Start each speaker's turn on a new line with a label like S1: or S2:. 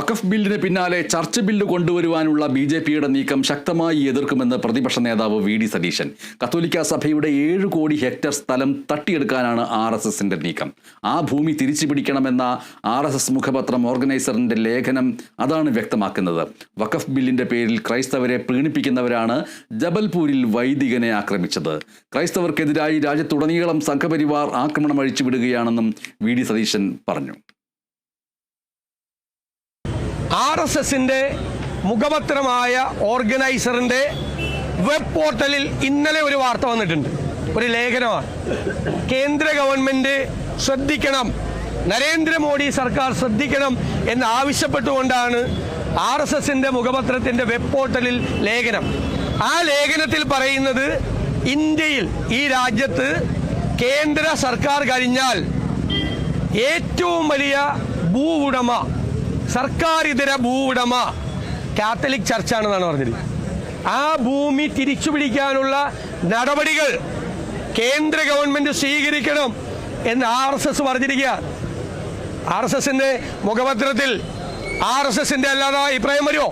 S1: വഖഫ് ബില്ലിന് പിന്നാലെ church bill കൊണ്ടുവരുവാനുള്ള ബി ജെ പിയുടെ നീക്കം ശക്തമായി എതിർക്കുമെന്ന് പ്രതിപക്ഷ നേതാവ് വി ഡി സതീശൻ. കത്തോലിക്ക സഭയുടെ ഏഴ് കോടി ഹെക്ടർ സ്ഥലം തട്ടിയെടുക്കാനാണ് ആർ എസ് എസിന്റെ നീക്കം. ആ ഭൂമി തിരിച്ചു പിടിക്കണമെന്ന ആർ എസ് എസ് മുഖപത്രം ഓർഗനൈസറിന്റെ ലേഖനം അതാണ് വ്യക്തമാക്കുന്നത്. വഖഫ് ബില്ലിന്റെ പേരിൽ ക്രൈസ്തവരെ പ്രീണിപ്പിക്കുന്നവരാണ് ജബൽപൂരിൽ വൈദികനെ ആക്രമിച്ചത്. ക്രൈസ്തവർക്കെതിരായി രാജ്യത്തുടനീളം സംഘപരിവാർ ആക്രമണം അഴിച്ചുവിടുകയാണെന്നും വി ഡി സതീശൻ പറഞ്ഞു.
S2: ആർ എസ് എസിന്റെ മുഖപത്രമായ ഓർഗനൈസറിന്റെ വെബ് പോർട്ടലിൽ ഇന്നലെ ഒരു വാർത്ത വന്നിട്ടുണ്ട്. ഒരു ലേഖനമാണ്. കേന്ദ്ര ഗവൺമെന്റ് ശ്രദ്ധിക്കണം. നരേന്ദ്രമോദി സർക്കാർ ശ്രദ്ധിക്കണം എന്ന് ആവശ്യപ്പെട്ടുകൊണ്ടാണ് ആർ എസ് എസിന്റെ മുഖപത്രത്തിന്റെ വെബ് പോർട്ടലിൽ ലേഖനം. ആ ലേഖനത്തിൽ പറയുന്നത് ഇന്ത്യയിൽ ഈ രാജ്യത്ത് കേന്ദ്ര സർക്കാർ കഴിഞ്ഞാൽ ഏറ്റവും വലിയ ഭൂ ഉടമ സർക്കാർ ഇതര ഭൂവുടമ. കാത്തലിക് ചർച്ചാണെന്നാണ് പറഞ്ഞത്. ആ ഭൂമി തിരിച്ചു പിടിക്കാനുള്ള നടപടികൾ കേന്ദ്ര ഗവൺമെന്റ് സ്വീകരിക്കണം എന്ന് ആർ എസ് എസ് പറഞ്ഞിരിക്കുക. ആർ എസ് എസിന്റെ മുഖപത്രത്തിൽ ആർ എസ് എസിന്റെ അല്ലാതെ അഭിപ്രായം വരുമോ